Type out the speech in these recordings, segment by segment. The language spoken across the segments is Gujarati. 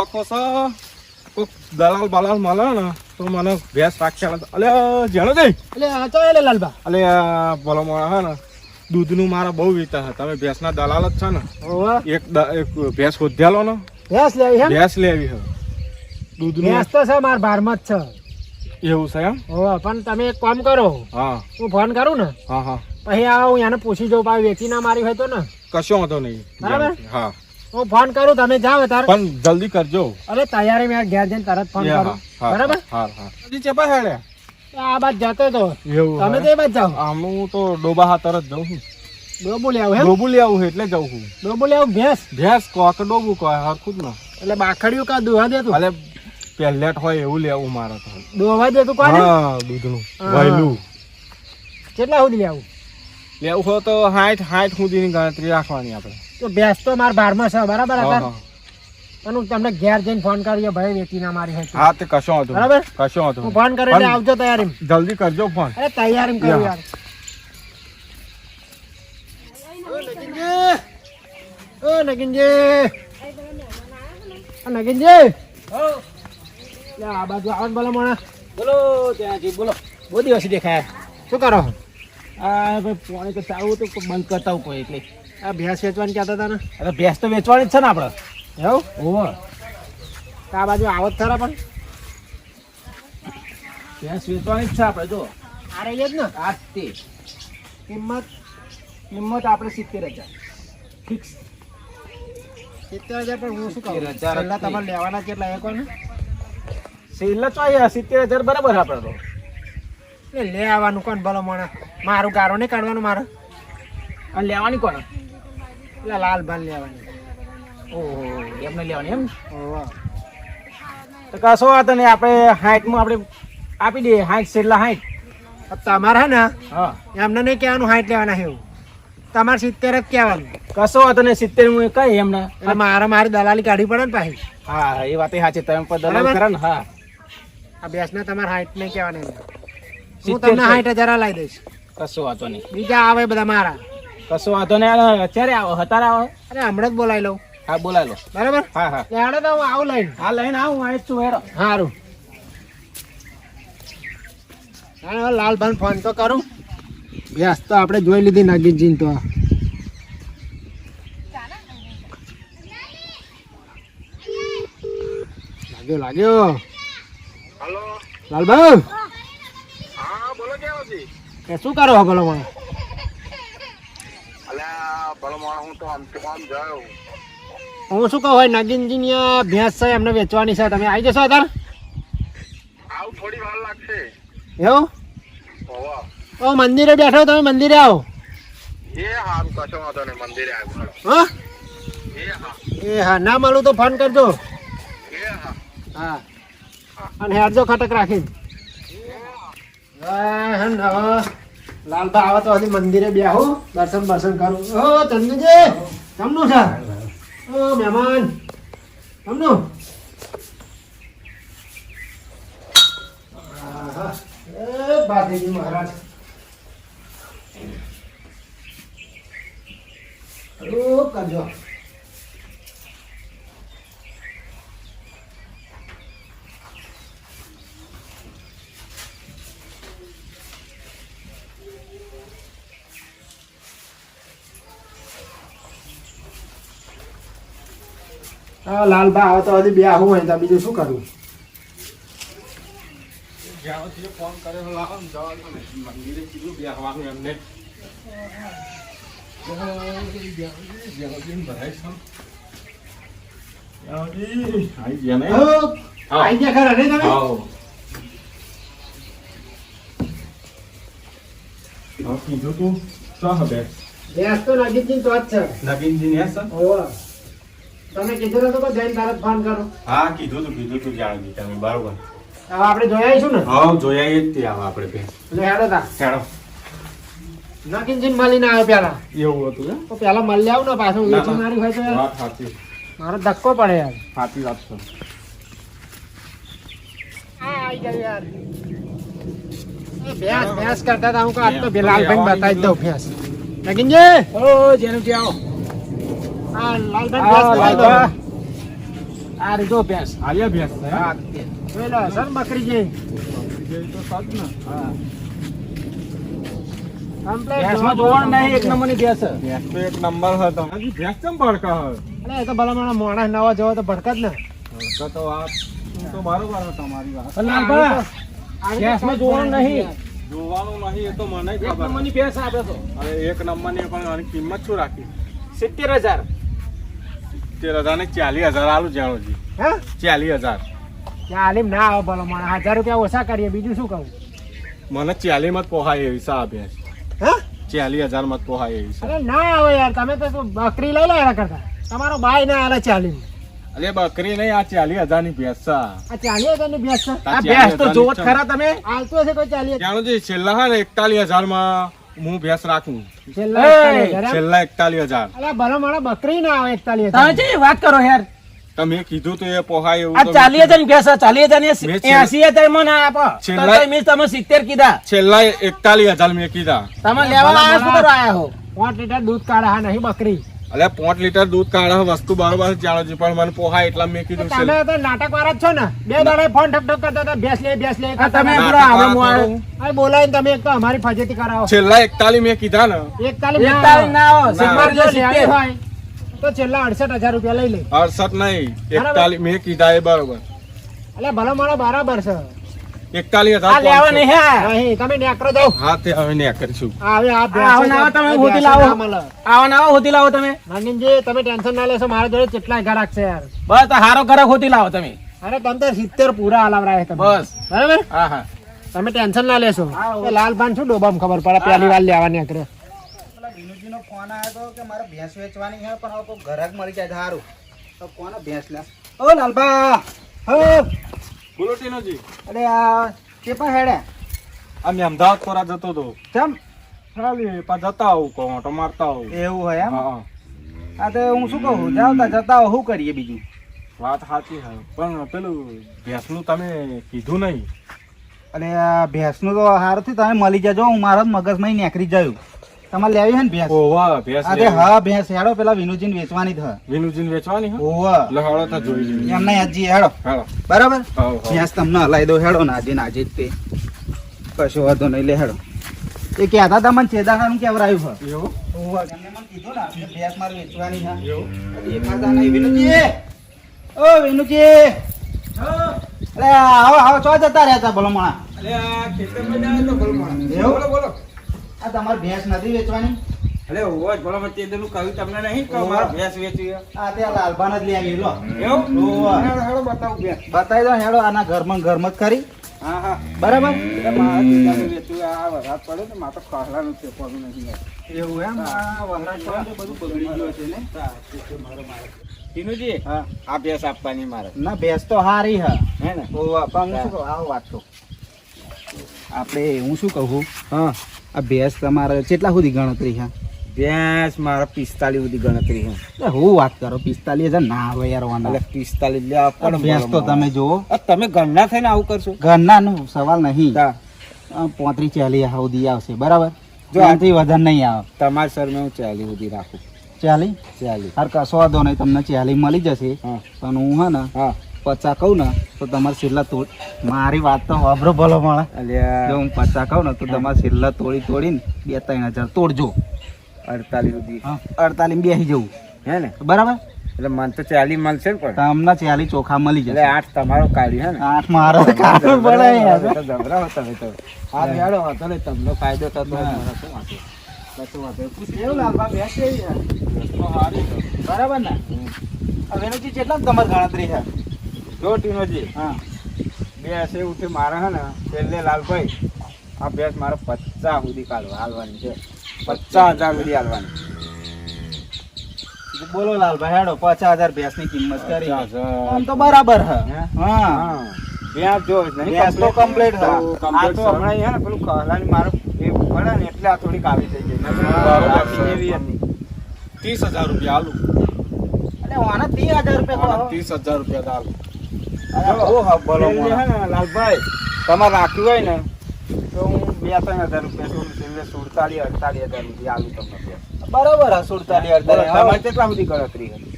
શોખો છે કોક દલાલ બલાલ મળે ને તો મને ભેંસ રાખ્યા અલે જાણો દે એટલે આ તો એટલે લાલબા અલે ભલો મારા હે ને દૂધનું મારા બહુ વીતા હતા તમે ભેંસના દલાલ જ છે ને એક એક ભેંસ શોધ્યાલો ને ભેંસ લેવી હે ભેંસ લેવી છે દૂધનું ભેંસ તો છે માર બારમાં જ છે એવું છે એમ ઓવા પણ તમે એક કામ કરો હા હું ફોન કરું ને હા હા પછી આ હું એને પૂછી જોઉં પાછી વેચી ના મારી હોય તો ને કશો વાંધો નહીં બરાબર? હા હું ફોન કરું તમે જાઓ તાર. પણ જલ્દી કરજો. અરે તૈયારી મેં ઘેર જઈને તરત ફોન કરું. બરાબર? હા હા. હજી ચેપા હેડે? આ બાદ જતો તો. એવું તમે? તો એ બાદ જાઓ. આમ હું તો ડોબા હા તરત જઉં છું. ડોબુ લેવું હે ડોબુ લેવું એટલે જઉં છું. ડોબુ લેવું ભેંસ? ભેંસ કોક ડોબુ કોય હરખું જ ના. એટલે બાખડ્યું કા દોવા દેતું અલે પેલેટ હોય એવું લેવું મારે તો. દોવા દેતું કોને? હા દૂધનું. વહેલું. કેટલા સુધી લેવું? લેવું હોય તો હાઠ હાઠ સુધીની ગણતરી રાખવાની આપણે. તો ભેંસ તો માર બારમાં છે બરાબર હતા? અને હું તમને ઘેર જઈને ફોન કર્યો ભાઈ વેચી ના મારી હોય. હા તે કશો વાંધો બરાબર? કશો હતું હું ફોન કર્યો એટલે આવજો તૈયારી જલ્દી કરજો ફોન અરે તૈયારી કરું યાર. ઓ નગીનજી. ઓ નગીનજી. ઓ નગીનજી આ બાજુ આવો બોલો મને બોલો ત્યાંથી બોલો. બહુ દિવસ દેખાયા. શું કરો? આ ભાઈ પાણી તો ચાવું તો બંધ કરતા હું કોઈ એટલે. આ ભેંસ વેચવાની કહેતા હતા ને? અરે ભેંસ તો વેચવાની જ છે ને આપણે. એવું? ઓહો આ બાજુ આવત થરા ખરા પણ. ભેંસ વેચવાની જ છે આપણે જો. આ રહી જ ને? આ તે. કિંમત કિંમત આપણે સિત્તેર હજાર. ફિક્સ. સિત્તેર હજાર પણ હું શું કહું? 70,000 છેલ્લા તમારે લેવાના કેટલા એક ને છેલ્લા તો અહીંયા સિત્તેર હજાર બરાબર આપણે તો. લે આવવાનું કોણ ભલો મને મારું ગારો નહીં કાઢવાનું મારે? અને લેવાની કોણ? એટલે લાલ ભાલ લેવાની. ઓહો એમને લેવાની એમ. તો કશો વાંધો નહીં આપણે હાઈટમાં આપણે આપી દઈએ હાઈટ છેલ્લા હાઈટ? તમારે હે. ને એમને નહીં કહેવાનું હાઈટ લેવાના એવું. તમારે સિત્તેર જ કહેવાનું. કશો વાંધો નહીં સિત્તેર હું કઈ એમને? એટલે મારે મારી દલાલી કાઢવી પડે ને પાછી. હા એ વાત સાચી તમે પણ દલાલ બરાબર. ને હા. આ બેસને તમારે હાઈટ નહીં કહેવાની. હું તમને. હાઈટ હજાર લાવી દઈશ. કશો વાંધો નહીં. બીજા આવે બધા મારા. કશો વાંધો નહીં અત્યારે આવો અત્યારે આવો. અરે હમણાં જ બોલાવી લઉં. હા બોલાવી લો. બરાબર? હા હા. લેડો તો હું આવું લઈને. હા લઈને આવું આ છું હેડો સારું લાલભાન ફોન તો કરું. વ્યાસ તો આપણે જોઈ લીધી નાગીનજી તો. લાગ્યો લાગ્યો? હલો. લાલભાઈ? હા બોલો કેવો છે? શું કરો છો ભલો મને હું હું શું કહું હોય નાગીનજી ની ભેંસ છે એમને વેચવાની છે. તમે આવી જશો અત્યારે? આવું થોડી વાર લાગશે. એવું? ઓ મંદિરે બેઠો તમે મંદિરે આવો. એ હારું કશો વાંધો નહીં મંદિરે આવ્યો હા? એ હા. ના મળું તો ફોન કરજો. હા. હા. અને હેરજો ખટક રાખી લાલબા આવે તો હજી મંદિરે બેહો, દર્શન દર્શન કરું. ઓ, ચંદુજી તમનું છે? ઓ, મહેમાન તમનું બાધેજી મહારાજ. હલો કરજો. હા લાલબા આવે તો હજી બે આવું હોય તો બીજું શું કરું? ફોન કર્યો લાવો મંદિરે કીધું બેસવાનું એમને આઈ ગયા ને હો, આઈ ગયા ખરા ને તમે? હા. કીધું તું. ગેસ તો નજીકથી તો જ છે. નગીનજી ને. તમે કીધું નતું કે જઈને તરત ફોન કરો? હા કીધું તું કીધું તું જાણજી તમે બરોબર. હવે આપણે આવીશું ને? હા જોયા જ તે આવા આપણે બે. એટલે હેડો તા. હેડો. નકીનજી મળીને આવ્યો પેલા. એવું હતું તો પેલા મળી આવું ને પાછું ના, વેચી મારી હોય તો વાત સાચી. મારો ધક્કો પડે યાર. સાચી વાત છે. આ આઈ ગયું યાર. ભેંસ ભેંસ કરતા હતા હું આજ તો લાલભાઈ બતાવી જ દઉં ભેંસ. નગીનજી? ઓ જેનું આવો. આ લાલભાઈ આ ભેંસ બતાવી લાલભા. દઉં આ રીજો ભેંસ. આલિયા ભેંસ હા? જોઈ સર બકરી જે. એ તો સાચ ને હા Complete ભેંસમાં નહીં એક નંબરની ભેંસ ભેંસ તો એક નંબર હતો હજી ભેંસ કેમ ભડકા હોય? અરે એ તો ભલા માણસ મોણા નવા જવા તો ભડકા જ ને. ભડકા તો આ તો બરોબર હતો તમારી વાત. ભેંસમાં જોવાનું નહીં. જોવાનું નહીં એ તો મને એક ખબર નંબરની ભેંસ આપે તો. અરે એક નંબરની પણ આની કિંમત શું રાખી? સિત્તેર હજાર. હજાર ને ચાલીસ હજાર આલું જાણોજી હે? ચાલીસ હજાર. ત્યાં ના આવે ભલો માણસ હજાર રૂપિયા ઓછા કરીએ બીજું શું કહું? મને ચાલી માં પોહાય એવી સા ભેંસ હે? ચાલીસ હજારમાં પોહાય એવી અરે ના આવે યાર તમે તો બકરી લઈ લો કરતા? તમારો બાય ના હાલે ચાલી અરે બકરી નહીં આ ચાલીસ હજારની ભેંસ છે આ ચાલી હજારની ભેંસ છે? આ ભેંસ તો જોવો ખરા તમે. હાલતો હશે કોઈ ચાલી હજાર. છેલ્લા હા ને એકતાલીસ હજારમાં હું ભેંસ રાખું. છેલ્લા એકતાલીસ હજાર. ભલે માણસ બકરી ના આવે એકતાલીસ હજાર. વાત કરો યાર. તમે કીધું તો એ પોહાય એવું આ તો હજારની ભેંસ છે, હજારની એસી હજારમાં ના આપો છેલ્લા- મેં તમે સિત્તેર કીધા. છેલ્લા એકતાલીસ હજાર મેં કીધા. તમે લેવા આયા શું કરવા આયા હો. પાંચ લીટર દૂધ કાઢા નહીં બકરી. અલે પાંચ લીટર દૂધ કાઢે વસ્તુ બરોબર જાણો છે પણ મને પોહા એટલા મેં કીધું તમે છેલ્લા- તો નાટક વાળા જ છો ને? બે દાડે ફોન ઠક ઠક કરતા હતા બેસ લે બેસ લે તમે નાટક પેલો આપણે વાત આ બોલાવીને તમે એક તો અમારી ફજેતી કરાવો. છેલ્લા એકતાલીસ મેં કીધા ને. એકતાલીસ ના એકતાલીસ ના આવો, સિમર જો. હોય તો છેલ્લા અડસઠ હજાર રૂપિયા લઈ લે. અડસઠ નહીં એકતાલીસ મેં કીધા એ બરોબર. અલે ભલો માણો બરાબર છે. એકતાલીસ આ હજાર લેવા નહીં હે. તમે નેકરો જાઓ. હા તે હવે ને કરીશું હવે આ આવો ને તમે હોતી લાવો. આવો ને હોતી લાવો તમે. ટેન્શન ના લેશો મારા જોડે કેટલા ગ્રાહક છે યાર. બસ હારો ઘરે હોતી લાવો તમે. અરે તમે તો સિત્તેર પૂરા હલાવરા તમે બસ. બરાબર? હા હા. તમે ટેન્શન ના લેશો. લાલ લાલભાન શું ડોબામ ખબર પડે? પહેલી વાર લેવા નીકળે પેલા વિનુજીનો ફોન આવ્યો કે મારે ભેંસ વેચવાની છે પણ હવે કોઈ ઘરાક મળી જાય. સારું. તો કોને ભેંસ લે? ઓ લાલબા હો! બોલો ટીનોજી. અરે આ પણ હેડે? અમે અમદાવાદ કોરા જતો તો. કેમ? ખાલી પા જતા આવું કહો તો મારતા આવું. એવું હોય એમ? હા આ તો હું શું કહું જાવ તા જતા શું કરીએ બીજું? વાત સાચી છે પણ પેલું ભેંસનું તમે કીધું નહીં. અને ભેંસનું તો સારું તમે મળી જજો હું મારા મગજમાં નેકરી જયું. તમારે લેવી હે ને ભેંસ? ઓવા ભેંસ અરે હા ભેંસ હેડો પેલા વિનુજીન વેચવાની થ વિનુજીન વેચવાની હે? ઓવા લે હેડો તો જોઈ લઈએ. એમને આજી હેડો. હાલો. બરાબર. ભેંસ તમને હલાવી દો હેડો નાજી નાજી તે. કશો વાંધો નહીં લે હેડો. એ કહેતા હતા મને ચેદાવાનું કેવરાયું છે એવું? ઓવા એમને મને કીધું ને કે ભેંસ મારે વેચવાની છે દેખાતા નહીં વિનુજી. ઓ વિનુજી. અરે આવો આવો ચો જતા રહેતા બોલો મણા અલે આ ખેતરમાં જાય તો બોલો બોલો. આ તમારે ભેંસ નથી વેચવાની? અરે ઓવા જ બોલો તે દેનું કહ્યું તમને નહીં કે મારે ભેંસ વેચવી આ તે લાલભાન જ લઈ આવી લો. એવું? હેડો, બતાવું ભેંસ. બતાવી દો હેડો આના ઘરમાં ઘરમાં જ કરી હા હા. બરાબર? વેચવું આ વરસાદ પડે ને મારે છે પગું નથી એવું એમ? આ વહરાજ પડે બધું બગડી ગયું છે ને ટીનુજી હા. આ ભેંસ આપવાની મારે. ના ભેંસ તો હારી હા. હે ને? પણ હું શું કહું આવો વાત આપણે હું શું કહું? હા. આ ભેંસ તમારે કેટલા સુધી ગણતરી છે? ભેંસ મારે પિસ્તાલીસ સુધી ગણતરી છે. હું વાત કરો પિસ્તાલીસ હજાર? ના આવે યાર એટલે પિસ્તાલીસ પણ આ ભેંસ તો તમે જુઓ. તમે ઘરના થઈને આવું કરશો? ઘરના નો સવાલ નહીં. પોત્રીસ ચાલીસ સુધી આવશે બરાબર? જો આથી વધારે નહીં આવે. તમારે સર મેં હું ચાલી સુધી રાખું. ચાલી ચાલી હાર કશો વાંધો નહીં તમને ચાલી મળી જશે. પણ હું હા ને હા. પચા કહું ને તો તમારે છેલ્લા તોડ મારી વાત તો વાપરો ભલો મળે જો હું પચા કહું ને તો તમારે છેલ્લા તોડી તોડીને બે ત્રણ હજાર તોડજો. અડતાલીસ સુધી. અડતાલીસ બેસી જવું. હે ને? બરાબર? એટલે મને તો ચાલી મળશે ને પણ. તમને ચાલી ચોખા મળી એટલે જશે આઠ તમારો કાઢ્યું હે ને? આઠ મારો કાઢવું પડે યાર. તો જબરા તમે તો. આ બેડો હતો ને તમને ફાયદો થતો. બરાબર ને? હવે જેટલા તમારી ગણતરી છે? જો ટીનોજી હા. બે હશે ઉઠી મારે હે ને છેલ્લે લાલભાઈ આ ભેંસ મારે પચાસ સુધી કાઢવા હાલવાની છે. પચાસ હજાર સુધી હાલવાની. બોલો લાલભાઈ હેડો પચાસ હજાર ભેંસની કિંમત કરી. આમ તો બરાબર હે? હા? હા. ભેંસ જો નહીં ભેંસ તો કમ્પ્લીટ આ તો હમણાં હે ને પેલું કહલાની મારે એ પડે ને એટલે આ થોડીક આવી થઈ ગઈ. એવી હતી ત્રીસ હજાર રૂપિયા આલુ. એટલે વાના ત્રીસ હજાર રૂપિયા ત્રીસ હજાર રૂપિયા આલુ. લાલભાઈ. તમારે રાખ્યું હોય ને તો હું બે ત્રણ હજાર રૂપિયા છું છેલ્લે સુડતાલીસ અડતાલીસ હજાર રૂપિયા આવી તમને બરાબર હા સુડતાલીસ અડતાલીસ અડતાલી તમારે કેટલા સુધી ગણતરી હતી?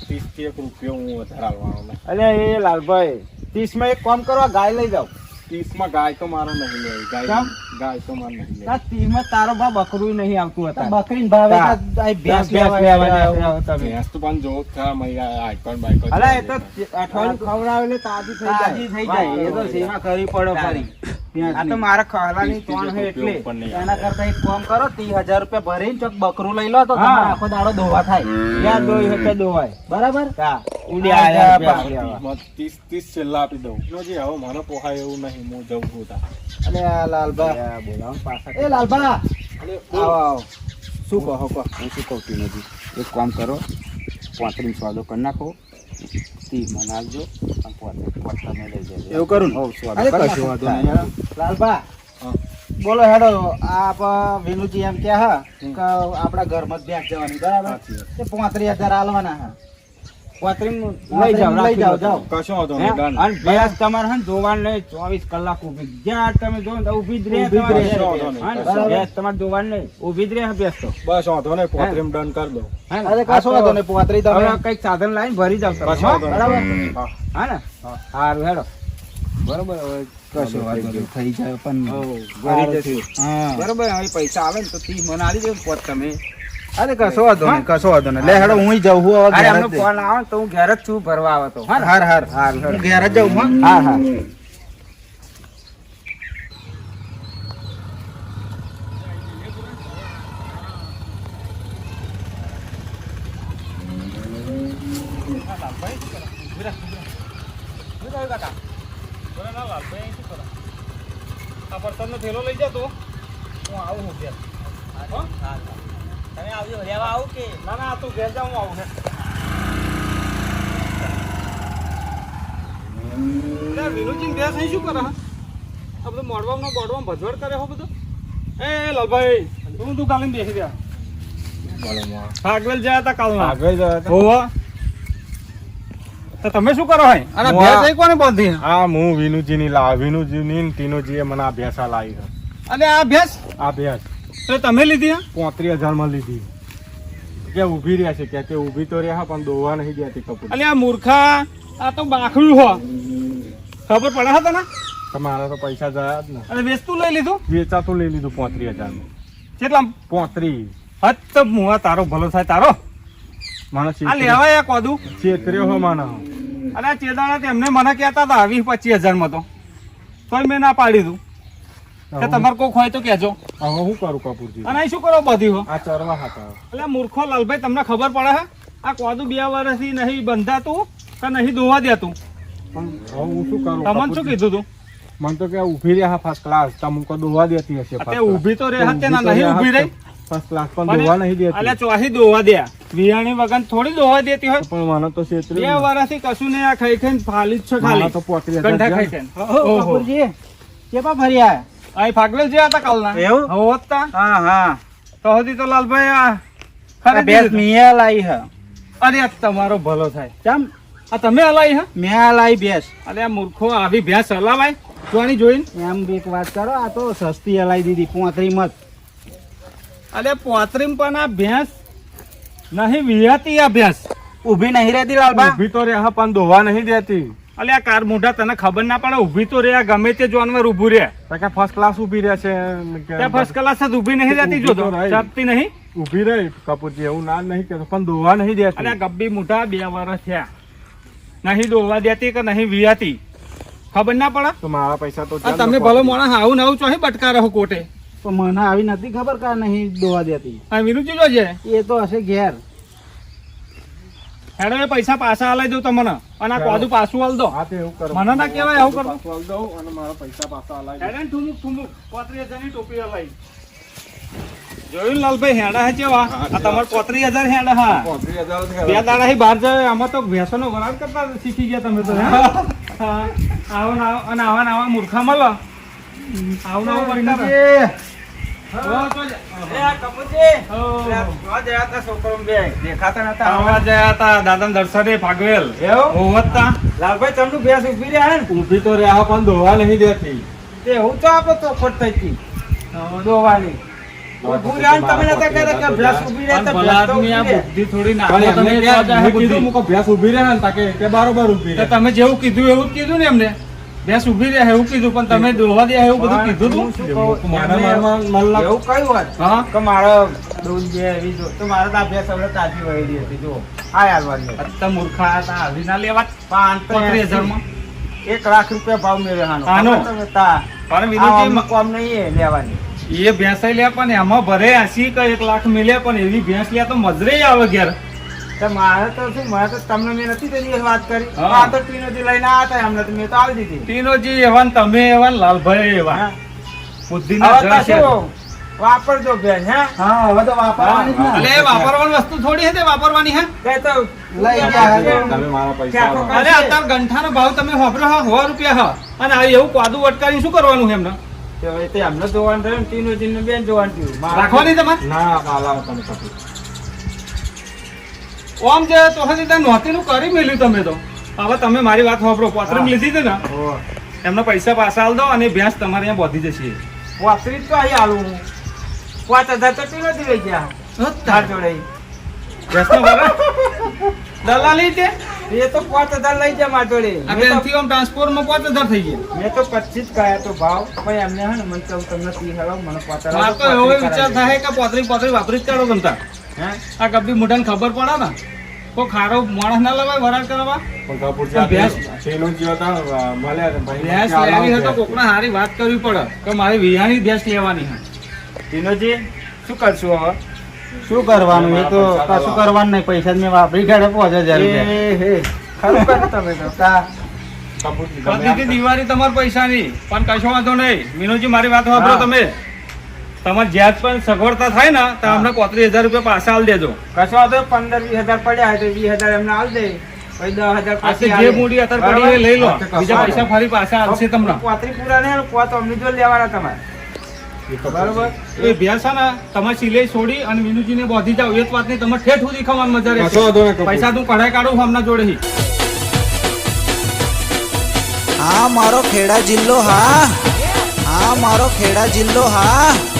ત્રીસ એક રૂપિયો હું વધારે અલ્યા એ લાલભાઈ ત્રીસમાં એક કામ કરવા ગાય લઈ જાઓ. ત્રીસમાં ગાય તો મારે નહીં લેવી ગાય ગાય તો મારે નહીં લેવી આ તારો બા બકરું નહીં આવતું હતા બકરી ભાવે ભેંસ તો પણ જોવો જ મય આ આઈકોન બાઈકોન અલા એ તો અઠવાડિયું ખવડાવે તાજી થઈ જાય. તાજી થઈ જાય. એ તો સેવા કરવી પડે ફરી. આ તો મારા એટલે. એના કરતા એક કામ કરો ત્રીસ હજાર રૂપિયા ભરીને ચોક બકરું લઈ લો તો તમારે આખો દાડો દોવા થાય. ત્યાં દોઈ હકે દોવાય. બરાબર? હું. જઉં તા. અલે આ લાલબા અલ્યા, બોલાવો પાછા. એ લાલબા આવો આવો. શું કહો કહો? હું શું કહું છું નથી એક કામ કરો પાંત્રીસ સ્વાદો કરી નાખો. ત્રીસ મને આપજો તમે લઈ જજો એવું કરું ને? લાલબા બોલો હેડો આપ વિનુજી એમ કે હા કે આપણા ઘરમાં જ જવાની બરાબર તે પોત્રીસ હજાર આલવાના હા લઈ લઈ કશો અને ભેંસ તમારે નહીં ચોવીસ કલાક ઊભી. જ્યાં તમે જો ને ઊભી જ રહે ઊભી જ રહે. તમારે. વાંધો નહીં. હા ને? બરાબર. ભેંસ તમારે જોવાનું નહીં. ઊભી જ રહે ભેંસ તો. બસ વાંધો નહીં પોતરીમ ડન કરી દો. અરે કશો વાંધો નહીં પોત્રીસ તમે. કંઈક સાધન લાવીને ભરી જાવ કશો હો? બરાબર? હા. ને? સારું હેડો. બરોબર હવે કશો વાંધો થઈ જાય પણ ભરી જશે. બરોબર હવે પૈસા આવે ને તો તી મને આવી દેજો પોત તમે. અરે કશો વાંધો નહીં કશો વાંધો નહીં. લે હેડો હું જાઉં હું હવે ઘેર ફોન આવે તો હું ઘેર જ છું ભરવા આવતો હા હર હાર હાર હારું, હું ઘેર જ જાઉં હા હા હા આ પરસાદનો થેલો લઈ જા તું હું આવું હું ઘેર હો? તમે આવજો લેવા આવું કે ના ના તું ઘેર જા હું આવું હે લે, વિનુજીને અહીં શું કરે હા? આ બધું મોડવામાં બોડવામાં ભજવડ કરે હો બધું? એ લાલભાઈ તું તું કાલે બેસી ગયા ભાગવેલ જયા હતા કાલના. આગળ જવા તો. તો તમે શું કરો ભાઈ અને હું ભેંસ અહીં કોને બાંધી? હા હું વિનુજીની લા વિનુજીની ને ટીનુજીએ મને આ ભેંસા લાવી અને આ ભેંસ? આ ભેંસ. તો તમે લીધી હા? પોત્રીસ હજારમાં લીધી. કે ઊભી રહ્યા છે કે તે ઊભી તો રહ્યા પણ દોવા નહીં ગયા કપૂર. આ મૂર્ખા આ તો બાખડ્યું હો. ખબર પડે હા તને? તમારા તો પૈસા જયા જ ને. અને વેચતું લઈ લીધું? વેચાતું લઈ લીધું પોત્રીસ હજારમાં કેટલા પોત્રીસ. હદ તો મુવા તારો ભલો થાય તારો. મને આ લેવાય આ કોદું? છેતર્યો હો મને આ ચેદાણા તેમને મને કહેતા હતા આવી પચીસ હજારમાં તો. તોય મેં ના પાડી દઉં કે તમારે કોક હોય તો કહેજો. હવે હું કરું કપૂરજી. અને અહીં શું કરો બધી હો? આ ચરવા હતા એટલે મૂર્ખો લાલભાઈ તમને ખબર પડે હે? આ કોદું બે વર્ષથી નહીં બંધાતું કે નહીં દોવા દેતું? પણ હવે હું શું કરું તમને શું કીધું તું? મને તો કે ઊભી હા ફર્સ્ટ ક્લાસ તમકો દોવા દેતી હશે તે. ઊભી તો રહે હતે ના ને નહીં ઊભી રહી? ફર્સ્ટ ક્લાસ પણ દોવા નહીં દેતી. અલ્યા ચોહી દોવા દે. વિયાણી વગર થોડી દોવા દેતી હોય? પણ મને તો બે છેતર્યો વર્ષથી કશું નહીં આ ખાઈ ખાઈને ફાલી જ છે ખાલી. તો હજાર ગંઠા ખાઈ ને. ખાઈને. ઓહો. કપૂરજી કેપા ફર્યા અહીં ફાગલે જ્યાં હતા કાલના? એવું? તા. હા હા. તો સુધી તો લાલભાઈ આ ખરે ભેંસ મિયા લાઈ હ. અરે તમારો ભલો થાય. ચમ? આ તમે હલાઈ હા? મેં લાઈ ભેંસ અરે આ મૂર્ખો આવી ભેંસ હલાવાય. જોવાની જોઈને. એમ એક વાત કરો આ તો સસ્તી અલાઈ દીધી પોત્રી મત અરે પોતરીમ પણ આ ભેંસ નહીં વિયાતી આ ભેંસ. ઊભી નહીં રહેતી લાલબા ઊભી તો રહ્યા પણ દોવા નહીં દેતી. અલે આ કાર મોઢા તને ખબર ના પડે ઊભી તો રે ગમે તે જાનવર ઊભું રે. કે ફર્સ્ટ ક્લાસ ઊભી રહે છે ફર્સ્ટ ક્લાસ જ ઊભી નહીં રહેતી રહી. ચાપતી નહીં. ઊભી રહી કપૂરજી એવું ના નહીં કે પણ દોવા નહીં દેતી. અલે ગબ્બી મોઢા બે વર્ષ થયા. નહીં દોવા દેતી કે નહીં વિયાતી? ખબર ના પડે? તો મારા પૈસા તો તમે ભલો માણસ આવું ને આવું ચોહી બટકા રહો કોટે. તો મને આવી નથી ખબર કા નહીં દોવા દેતી. આ વિરુજી જોજે. એ તો હશે ઘેર. હેડો એ પૈસા પાછા આલાઈ દઉં તમને. અને આ કોદું પાછું આલ દો. એવું મને ના કહેવાય આવું કરવું. આલ દઉં અને મારા પૈસા પાછા આલાઈ હેડે ઠુમુક ઠુમુક. પોત્રીસ હજારની ટોપી હલાઈ. જોયું લાલભાઈ હેડા હે ચેવા આ તમારે પોત્રીસ હજાર હેડા હા. પોત્રીસ હજાર જ બે દાડા બહાર જાય આમાં તો ભેંસોનો વરાળ કરતા શીખી ગયા તમે તો આવો આવો અને આવા નવા આવા મૂર્ખા મળો આવું આવું બટકા ઊભી તો. રહ્યા પણ દોવા નહીં દેતી. તે હું તો આપો તો ખોટ થઈ હતી રહ્યા ને તમે નતા કહેતા કે ભેંસ ઊભી રહે તો પણ ભેંસ ભલા તો આદમી આ ઊભી રહે. બુદ્ધિ થોડી પણ નાખો તમે એમને તો ત્યાં જાહે મેં બુદ્ધિ. કીધું મૂકો ભેંસ ઊભી રહે ને બરોબર ઊભી તો તમે જેવું કીધું એવું જ કીધું ને એમને? ભેંસ ઊભી રહ્યા એવું કીધું પણ તમે દોવા દે એવું બધું કીધું તું? મારા મલ્લા એવું કયું વાત? હા? કે મારો દૂધ જે એવી જો તો મારા તો હવે તાજી વહેલી હતી જો આ હતી. અત્યારે મૂર્ખા હતા આવી ના લેવા પાંચ પાંત્રીસ હજારમાં? એક લાખ રૂપિયા ભાવ મેળવાનો આનો. પણ આ વિનુજી નહીં એ લેવાની. એ ભેંસ લે પણ એમાં ભરે એસી કે એક લાખ મેલે પણ એવી ભેંસ લે તો મજરે આવે ઘેર. મારે તો શું મારે તો તમને મેં નથી તે દિવસ વાત કરી. આ તો ટીનોથી લઈને આવ્યા હતા એમને મેં તો આવી દીધી. તીનોજી એવા તમે એવા લાલભાઈ એવા. હા. બુદ્ધિના હવે તો જળ છે. શું? વાપરજો બેન હે? હા હવે તો વાપરવાની જ અલે ને. એ વાપરવાની વસ્તુ થોડી છે વાપરવાની હે? તો લઈ ગયા તમે મારા પૈસા ક્યાં આલો. તો અરે અત્યારે ગંઠાનો ભાવ તમે વાપરો હો સો રૂપિયા હા. અને આ એવું કાદુ અટકાવી શું કરવાનું એમને? એમને જોવાનું થયું ને ટીનોજીને બેન જોવાનું થયું. રાખવાની તમારે? ના તમે ઓમ જે તો હજી ત્યાં નહોતીનું કરી મેલ્યું તમે તો. હવે તમે મારી વાત વાપરો પોતરી લીધી હતી ને. એમના પૈસા પાછા આલ દો અને ભેંસ તમારે અહીંયા બોધી જશે. વાપરી તો અહીં આલું હું. પાંચ હજાર તો ટીનોથી લઈ ગયા. તાર જોડે. ભેંસનો બરાબર દલાલી છે એ તો પાંચ હજાર લઈ જાય મારી જોડે. આ મેં તો- પાંચ હજાર થઈ ગયા. મેં તો પચીસ કહ્યા તો ભાવ. પણ એમને હે ને મને તો તમને ત્રીસ હલાવો મને પાંચ હજાર માર તો એવો વિચાર થાય કે પોતરી પોતરી વાપરી જ કાઢો બનતા હે? આ કબી મુઢાને ખબર પડે ને? કોઈ ખારો માણસ ના લવાય વરાળ કરવા પણ કપૂર પણ ભેંસ- તેનું જે હતા મળ્યા ભાઈ ભેંસ લેવી હોય તો કોકને હારી વાત કરવી પડે. કે મારી વિહાની ભેંસ લેવાની છે. તીનોજી શું કરશું હવે? શું કરવાનું? એ તો કશું કરવાનું નહીં. પૈસા મેં વાપરી. કાઢે પાંચ હજાર રૂપિયા દિવાળી તમારા પૈસાની. પણ કશો વાંધો નહીં. મીનુજી મારી વાત વાપરો તમે. તમારે જ્યાં જ પણ સગવડતા થાય ને તો અમને પોત્રીસ હજાર રૂપિયા પાછા આલ દેજો. કશો વાંધો પંદર વીસ હજાર પડ્યા હોય તો વીસ હજાર એમને આલ દે. દસ હજાર આ જે મૂડી અત્યારે પડી લઈ લો. બીજા પૈસા ફરી પાછા આવશે તમને. પોતરી પૂરા નહીં પોત અમને જો લેવાના તમારે. બરોબર. એ ભેંસ તમે સિલાઈ છોડી અને વિનુજીને બોધી જાવ એ જ વાત નહીં તમે ઠેઠ સુધી ખવાનું મજા રહેશે. પૈસા તું કઢાઈ કાઢું હમણાં જોડે હા મારો ખેડા જિલ્લો હા. હા મારો ખેડા જિલ્લો હા.